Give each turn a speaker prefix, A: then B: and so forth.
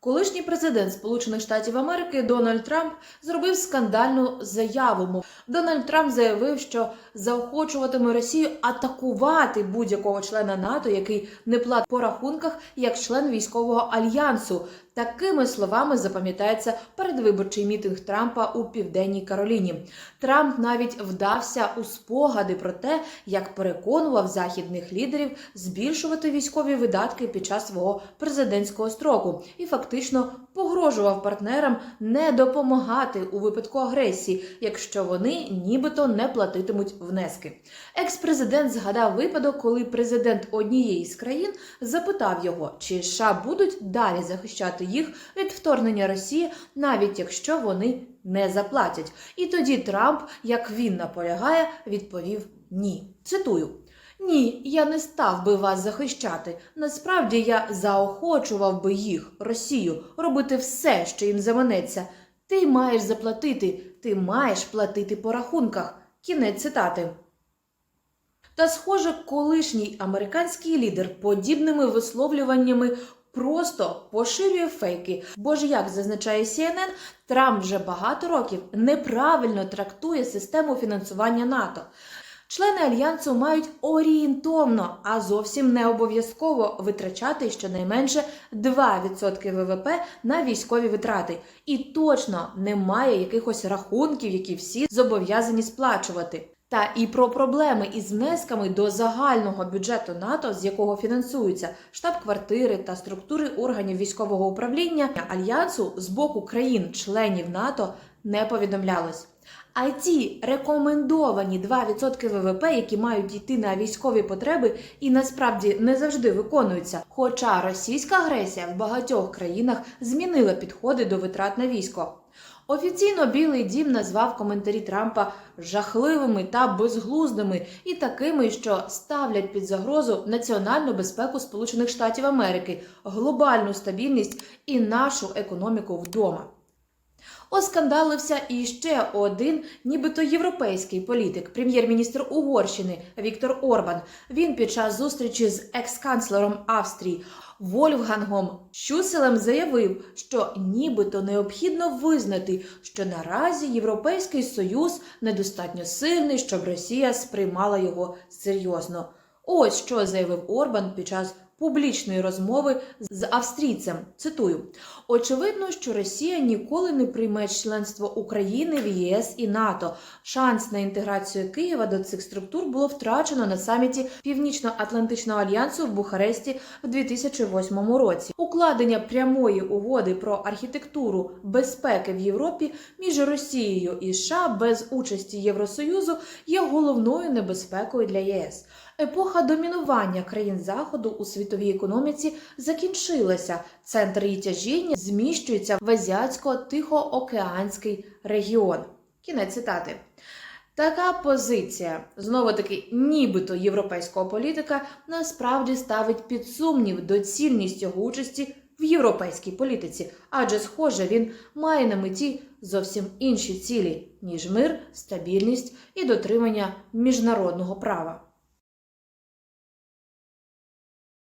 A: Колишній президент Сполучених Штатів Америки Дональд Трамп зробив скандальну заяву. Дональд Трамп заявив, що заохочуватиме Росію атакувати будь-якого члена НАТО, який не платить по рахунках як член військового альянсу. Такими словами запам'ятається передвиборчий мітинг Трампа у південній Кароліні. Трамп навіть вдався у спогади про те, як переконував західних лідерів збільшувати військові видатки під час свого президентського строку і фактично погрожував партнерам не допомагати у випадку агресії, якщо вони нібито не платитимуть внески. Екс-президент згадав випадок, коли президент однієї з країн запитав його, чи США будуть далі захищати їх від вторгнення Росії, навіть якщо вони не заплатять. І тоді Трамп, як він наполягає, відповів ні. Цитую. Ні, я не став би вас захищати. Насправді я заохочував би їх, Росію, робити все, що їм заманеться. Ти маєш заплатити, ти маєш платити по рахунках. Кінець цитати. Та, схоже, колишній американський лідер подібними висловлюваннями просто поширює фейки. Бо ж, як зазначає CNN, Трамп вже багато років неправильно трактує систему фінансування НАТО. Члени альянсу мають орієнтовно, а зовсім не обов'язково витрачати щонайменше 2% ВВП на військові витрати. І точно немає якихось рахунків, які всі зобов'язані сплачувати. Та і про проблеми із внесками до загального бюджету НАТО, з якого фінансуються штаб-квартири та структури органів військового управління альянсу з боку країн-членів НАТО не повідомлялось. А ті рекомендовані 2% ВВП, які мають йти на військові потреби, і насправді не завжди виконуються. Хоча російська агресія в багатьох країнах змінила підходи до витрат на військо. Офіційно Білий Дім назвав коментарі Трампа жахливими та безглуздими і такими, що ставлять під загрозу національну безпеку Сполучених Штатів Америки, глобальну стабільність і нашу економіку вдома. Оскандалився і ще один, нібито європейський політик, прем'єр-міністр Угорщини Віктор Орбан. Він під час зустрічі з екс-канцлером Австрії Вольфгангом Щуселем заявив, що нібито необхідно визнати, що наразі Європейський Союз недостатньо сильний, щоб Росія сприймала його серйозно. Ось що заявив Орбан під час публічної розмови з австрійцем. Цитую: очевидно, що Росія ніколи не прийме членство України в ЄС і НАТО. Шанс на інтеграцію Києва до цих структур було втрачено на саміті Північно-Атлантичного альянсу в Бухаресті в 2008 році. Укладення прямої угоди про архітектуру безпеки в Європі між Росією і США без участі Євросоюзу є головною небезпекою для єС. Епоха домінування країн Заходу у світовій економіці закінчилася. Центр її тяжіння зміщується в азіатсько-тихоокеанський регіон. Кінець цитати. Така позиція, знову таки, нібито європейського політика, насправді ставить під сумнів доцільність його участі в європейській політиці, адже, схоже, він має на меті зовсім інші цілі, ніж мир, стабільність і дотримання міжнародного права.